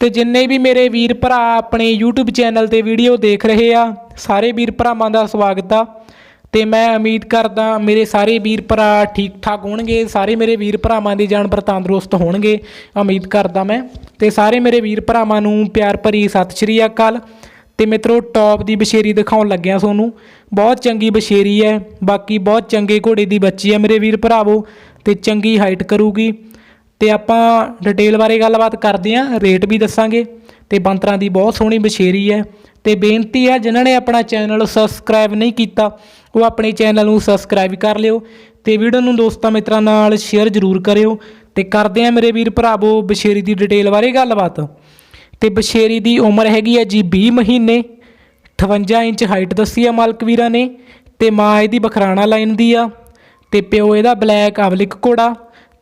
ਤੇ ਜਿੰਨੇ ਵੀ ਮੇਰੇ ਵੀਰ ਭਰਾ ਆਪਣੇ YouTube ਚੈਨਲ ਤੇ ਵੀਡੀਓ ਦੇਖ ਰਹੇ ਆ, ਸਾਰੇ ਵੀਰ ਭਰਾਵਾਂ ਦਾ ਸਵਾਗਤ ਆ। ਤੇ ਮੈਂ ਉਮੀਦ ਕਰਦਾ ਮੇਰੇ ਸਾਰੇ ਵੀਰ ਭਰਾ ਠੀਕ ਠਾਕ ਹੋਣਗੇ, ਸਾਰੇ ਮੇਰੇ ਵੀਰ ਭਰਾਵਾਂ ਦੀ ਜਾਨਵਰ ਤੰਦਰੁਸਤ ਹੋਣਗੇ, ਉਮੀਦ ਕਰਦਾ ਮੈਂ। ਤੇ ਸਾਰੇ ਮੇਰੇ ਵੀਰ ਭਰਾਵਾਂ ਨੂੰ ਪਿਆਰ ਭਰੀ ਸਤਿ ਸ਼੍ਰੀ ਅਕਾਲ। ਤੇ ਮਿੱਤਰੋ, ਟੌਪ ਦੀ ਬਸ਼ੇਰੀ ਦਿਖਾਉਣ ਲੱਗਿਆ ਤੁਹਾਨੂੰ ਬਹੁਤ ਚੰਗੀ ਬਸ਼ੇਰੀ ਹੈ ਬਾਕੀ ਬਹੁਤ ਚੰਗੇ ਘੋੜੇ ਦੀ ਬੱਚੀ ਹੈ ਮੇਰੇ ਵੀਰ ਭਰਾਵੋ, ਤੇ ਚੰਗੀ ਹਾਈਟ ਕਰੂਗੀ। ਤੇ ਆਪਾਂ ਡਿਟੇਲ ਬਾਰੇ ਗੱਲਬਾਤ ਕਰਦੇ ਆਂ ਰੇਟ ਵੀ ਦੱਸਾਂਗੇ ਤੇ ਬੰਤਰਾਂ ਦੀ ਬਹੁਤ ਸੋਹਣੀ ਬਛੇਰੀ ਹੈ ਤੇ ਬੇਨਤੀ ਹੈ, ਜਿਨ੍ਹਾਂ ਨੇ ਆਪਣਾ ਚੈਨਲ ਸਬਸਕ੍ਰਾਈਬ ਨਹੀਂ ਕੀਤਾ, ਉਹ ਆਪਣੇ ਚੈਨਲ ਨੂੰ ਸਬਸਕ੍ਰਾਈਬ ਕਰ ਲਿਓ ਤੇ ਵੀਡੀਓ ਨੂੰ ਦੋਸਤਾਂ ਮਿੱਤਰਾਂ ਨਾਲ ਸ਼ੇਅਰ ਜ਼ਰੂਰ ਕਰਿਓ ਤੇ ਕਰਦੇ ਆਂ ਮੇਰੇ ਵੀਰ ਭਰਾਵੋ ਬਛੇਰੀ ਦੀ ਡਿਟੇਲ ਬਾਰੇ ਗੱਲਬਾਤ। ਤੇ ਬਛੇਰੀ ਦੀ ਉਮਰ ਹੈਗੀ ਹੈ ਜੀ 20 ਮਹੀਨੇ 58 ਇੰਚ ਹਾਈਟ ਦੱਸੀ ਆ ਮਾਲਕ ਵੀਰਾਂ ਨੇ ਤੇ ਮਾਂ ਇਹਦੀ ਬਖਰਾਣਾ ਲਾਈਨ ਦੀ ਆ ਤੇ ਪਿਓ ਇਹਦਾ ਬਲੈਕ ਅਵਲਿਕ ਘੋੜਾ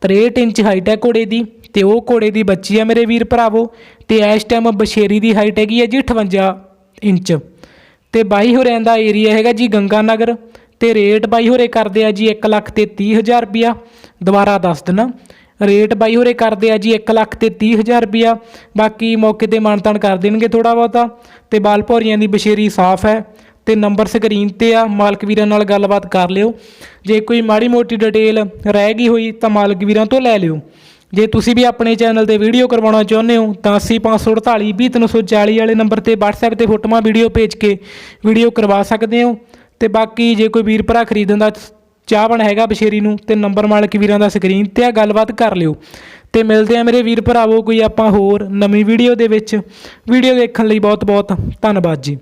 63 ਇੰਚ ਹਾਈਟ ਹੈ ਘੋੜੇ ਦੀ ਤੇ ਉਹ ਘੋੜੇ ਦੀ ਬੱਚੀ ਆ ਮੇਰੇ ਵੀਰ ਭਰਾਵੋ ਤੇ ਇਸ ਟਾਈਮ ਬਸ਼ੇਰੀ ਦੀ ਹਾਈਟ ਹੈਗੀ ਹੈ ਜੀ 58 ਇੰਚ। ਤੇ ਬਾਈ ਹੋਰਿਆਂ ਦਾ ਏਰੀਆ ਹੈਗਾ ਜੀ ਗੰਗਾ ਨਗਰ ਤੇ ਰੇਟ ਬਾਈ ਹੋਰੇ ਕਰਦੇ ਆ ਜੀ 1 ਲੱਖ ਤੇ 30000 ਰੁਪਿਆ ਦੁਬਾਰਾ ਦੱਸ ਦਿਨਾ। ਰੇਟ ਬਾਈ ਹੋਰੇ ਕਰਦੇ ਆ ਜੀ 1 ਲੱਖ ਤੇ 30000 ਰੁਪਿਆ ਬਾਕੀ ਮੌਕੇ ਤੇ ਮਾਨਤਾਨ ਕਰ ਦੇਣਗੇ ਥੋੜਾ ਬਹੁਤਾ ਤੇ ਬਾਲਪੌਰੀਆਂ ਦੀ ਬਸ਼ੇਰੀ ਸਾਫ਼ ਹੈ। ਤੇ ਨੰਬਰ ਸਕਰੀਨ ਤੇ ਆ, ਮਾਲਕ ਵੀਰਾਂ ਨਾਲ ਗੱਲਬਾਤ ਕਰ ਲਿਓ। ਜੇ ਕੋਈ ਮਾੜੀ ਮੋਟੀ ਡਿਟੇਲ ਰਹਿ ਗਈ ਹੋਈ ਤਾਂ ਮਾਲਕ ਵੀਰਾਂ ਤੋਂ ਲੈ ਲਿਓ। ਜੇ ਤੁਸੀਂ ਵੀ ਆਪਣੇ ਚੈਨਲ ਤੇ ਵੀਡੀਓ ਕਰਵਾਉਣਾ ਚਾਹੁੰਦੇ ਹੋ, ਤਾਂ 80548 20340 ਵਾਲੇ ਨੰਬਰ ਤੇ WhatsApp ਤੇ ਫੋਟੋਆਂ ਵੀਡੀਓ ਭੇਜ ਕੇ ਵੀਡੀਓ ਕਰਵਾ ਸਕਦੇ ਹੋ। ਤੇ ਬਾਕੀ ਜੇ ਕੋਈ ਵੀਰ ਭਰਾ ਖਰੀਦਣ ਦਾ ਚਾਹ ਬਣ ਹੈਗਾ ਬਸ਼ੇਰੀ ਨੂੰ, ਤੇ ਨੰਬਰ ਮਾਲਕ ਵੀਰਾਂ ਦਾ ਸਕਰੀਨ ਤੇ ਆ, ਗੱਲਬਾਤ ਕਰ ਲਿਓ। ਤੇ ਮਿਲਦੇ ਆ ਮੇਰੇ ਵੀਰ ਭਰਾਵੋ, ਕੋਈ ਆਪਾਂ ਹੋਰ ਨਵੀਂ ਵੀਡੀਓ ਦੇ ਵਿੱਚ। ਵੀਡੀਓ ਦੇਖਣ ਲਈ ਬਹੁਤ ਬਹੁਤ ਧੰਨਵਾਦ ਜੀ।